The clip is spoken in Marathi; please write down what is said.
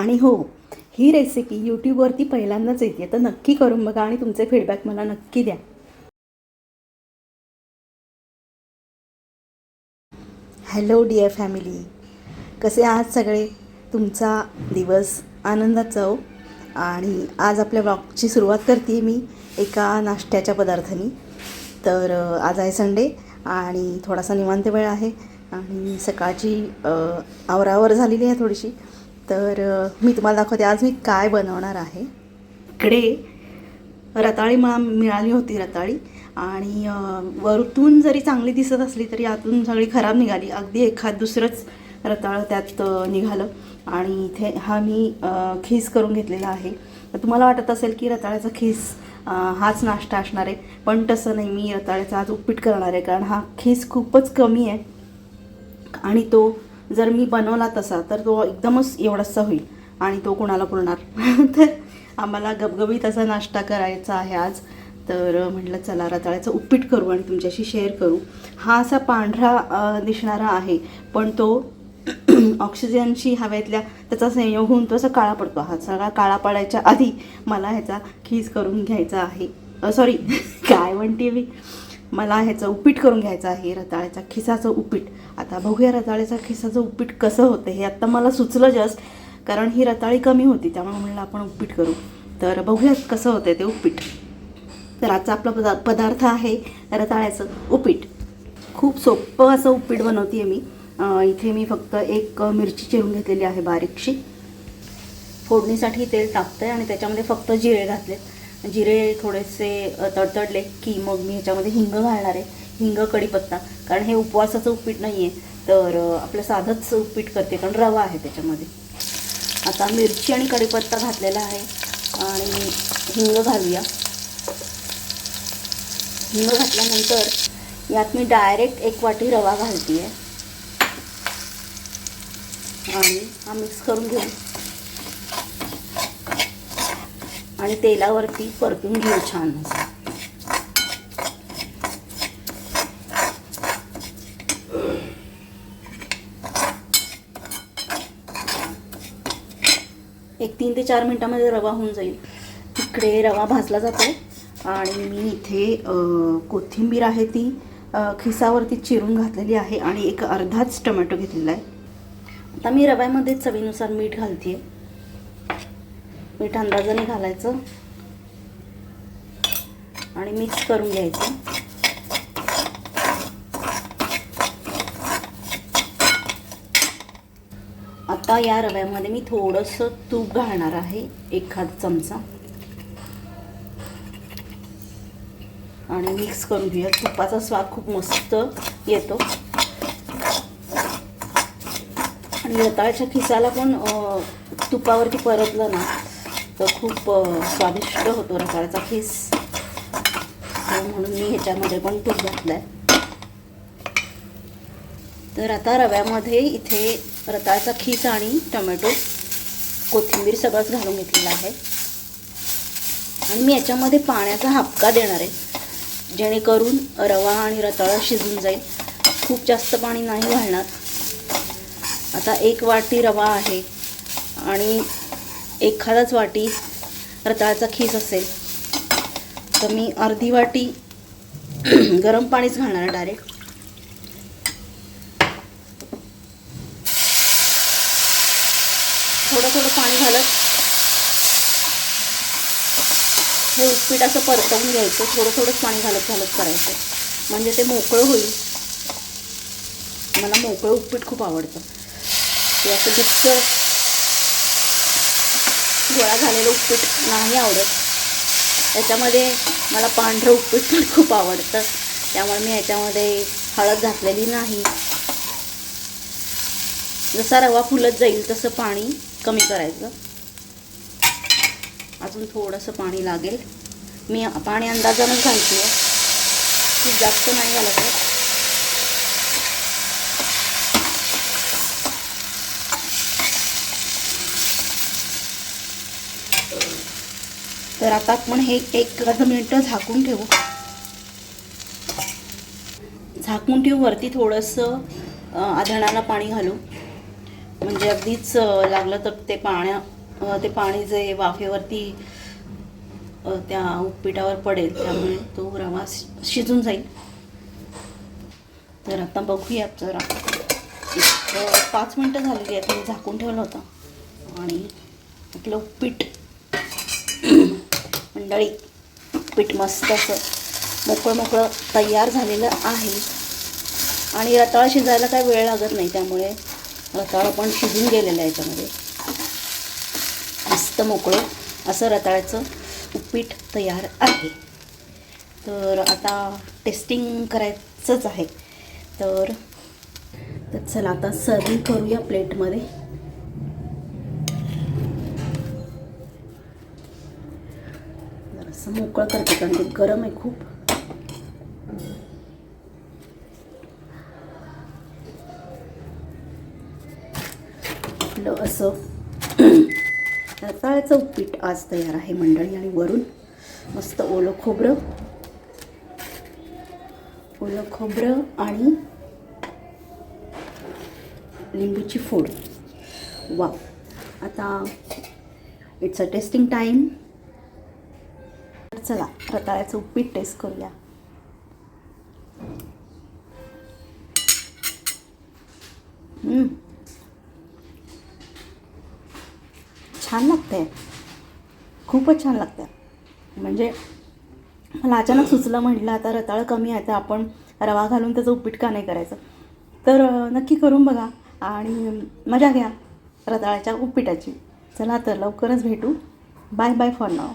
आणि हो ही रेसिपी यूट्यूबवरती पहिल्यांदाच येते. तर नक्की करून बघा आणि तुमचे फीडबॅक मला नक्की द्या. हॅलो डिअर फॅमिली कसे आहात सगळे? तुमचा दिवस आनंदात जाओ हो. आणि आज आपल्या ब्लॉगची सुरुवात करते मी एका नाश्त्याच्या पदार्थांनी. तर आज आहे संडे आणि थोडासा निवांत वेळ आहे. आणि सकाळची आवरावर झालेली आहे थोडीशी. तर मी तुम्हाला दाखवते आज मी काय बनवणार आहे. इकडे रताळी मला मिळाली होती रताळी. आणि वरतून जरी चांगली दिसत असली तरी आतून सगळी खराब निघाली. अगदी एखाद दुसरंच रताळ त्यात निघालं. आणि इथे हा मी खीस करून घेतलेला आहे. तर तुम्हाला वाटत असेल की रताळ्याचा खीस हाच नाश्ता असणार आहे. पण तसं नाही मी रताळ्याचा आज उपीट करणार आहे. कारण हा खीस खूपच कमी आहे. आणि तो जर मी बनवला तसा तर तो एकदमच एवढासा होईल. आणि तो कोणाला पुरणार? तर आम्हाला गबगबीत असा नाश्ता करायचा आहे आज. तर म्हटलं चला रताळ्याचं उपीट करू आणि तुमच्याशी शेअर करू. हा असा पांढरा दिसणारा आहे पण तो ऑक्सिजनशी हवेतल्या त्याचा संयोग होऊन तो असा काळा पडतो. हा सगळा काळा पडायच्या आधी मला ह्याचा खीस करून घ्यायचा आहे. सॉरी काय म्हणते मी? मला ह्याचं उपीट करून घ्यायचं आहे रताळ्याचा खिसाचं उपीट. आता बघूया रताळ्याच्या खिसाचं उपीट कसं होतं हे आत्ता मला सुचलं जस्ट कारण ही रताळी कमी होती त्यामुळे म्हणलं आपण उपीट करू. तर बघूयात कसं होतं ते उपीट. तर आजचा आपला पदा पदार्थ आहे रताळ्याचं उपीट. खूप सोपं असं उपीट बनवते आहे मी इथे मी फक्त एक मिरची चिरून घेतलेली आहे बारीकशी. फोडणीसाठी तेल टाकतं आहे आणि त्याच्यामध्ये फक्त जिरे घातलेत. जिरे थोडेसे तडतडले की मग मी ह्याच्यामध्ये हिंग घालणार आहे. हिंग कढीपत्ता कारण हे उपवासाचं उपीट नाही आहे तर आपलं साधंच उपीट करते. कारण रवा आहे त्याच्यामध्ये. आता मिरची आणि कढीपत्ता घातलेला आहे. आणि हिंग घालूया. हिंग घातल्यानंतर यात मी डायरेक्ट एक वाटी रवा घालते आहे आणि हा मिक्स करून घेऊ. आणि तेलावरती परतून घेऊ छान. असं एक तीन ते चार मिनटामध्ये रवा होऊन जाईल. इकडे रवा भाजला जातो. आणि मी इथे कोथिंबीर आहे ती खिसावरती चिरून घातलेली आहे आणि एक अर्धाच टमॅटो घेतलेला आहे. आता मी रव्यामध्ये चवीनुसार मीठ घालते मीठ अंदाजाने घालायचं. आणि मिक्स करून घ्यायचं. आता या रव्यामध्ये मी थोडंसं तूप घालणार आहे एखाद चमचा. आणि मिक्स करून घेऊया. तुपाचा स्वाद खूप मस्त येतो. आणि रताळ्याच्या खिसाला पण तुपावरती परतलं ना तर खूप स्वादिष्ट होतो रताळ्याचा खीस. म्हणून मी ह्याच्यामध्ये पण तूप घातलं आहे तर आता रव्यामध्ये इथे रताळाचा खीस आणि टोमॅटो कोथिंबीर सगळंच घालून घेतलेलं आहे. आणि मी याच्यामध्ये पाण्याचा हापका देणार आहे. जेणेकरून रवा आणि रताळा शिजून जाईल. खूप जास्त पाणी नाही घालणार. आता एक वाटी रवा आहे. आणि एखादाच वाटी रताळाचा खीस असेल तर मी अर्धी वाटी गरम पाणीच घालणार डायरेक्ट थोडं थोडं पाणी घालत हे उपीट असं परतवून घ्यायचं थोडं थोडंच पाणी घालत घालत करायचं. म्हणजे ते मोकळं होईल. मला मोकळं उपीट खूप आवडतं. ते असं गुच्छ गोळा झालेलं उपीट नाही आवडत. त्याच्यामध्ये मला पांढरं उपीट पण खूप आवडतं. त्यामुळे मी ह्याच्यामध्ये हळद घातलेली नाही. जसा रवा फुलत जाईल तसं पाणी कमी करायचं. अजून थोडंसं पाणी लागेल. मी पाणी अंदाजानंच घालते. खूप जास्त नाही घालत आहे तर आता आपण हे एक अर्ध मिनटं झाकून ठेवू. झाकून ठेवू वरती थोडंसं आधणाला पाणी घालू. म्हणजे अगदीच लागलं तर ते पाण्या ते पाणी जे वाफेवरती त्या उपीटावर पडेल त्यामुळे तो रवा शि- शिजून जाईल. तर आता बघूया जरा. पाच मिनटं झालेली आहेत मी झाकून ठेवलं होतं. आणि आपलं उपपीठ मंडळी पीठ मस्त असं मोकळं मोकळं तयार झालेलं आहे. आणि रताळा शिजायला काय वेळ लागत नाही त्यामुळे रताळं पण शिजून गेलेलं आहे याच्यामध्ये मस्त मोकळं असं रताळ्याचं उपीट तयार आहे. तर आता टेस्टिंग करायचंच आहे. तर तर चला आता सर्विंग करूया प्लेटमध्ये. मोकळं करते कारण ते गरम आहे खूप. आपलं असं रताळ्याचं उपीट आज तयार आहे मंडळी आणि वरून मस्त ओलं खोबरं. ओलं खोबरं आणि लिंबूची फोड. वा आता इट्स अ टेस्टिंग टाईम चला रताळ्याचं उपीट टेस्ट करूया. छान लागते खूपच छान लागते म्हणजे मला अचानक सुचलं म्हटलं आता रताळं कमी आहे तर आपण रवा घालून त्याचं उपीट का नाही करायचं? तर नक्की करून बघा आणि मजा घ्या रताळ्याच्या उपीटाची. चला तर लवकरच भेटू. Bye bye for now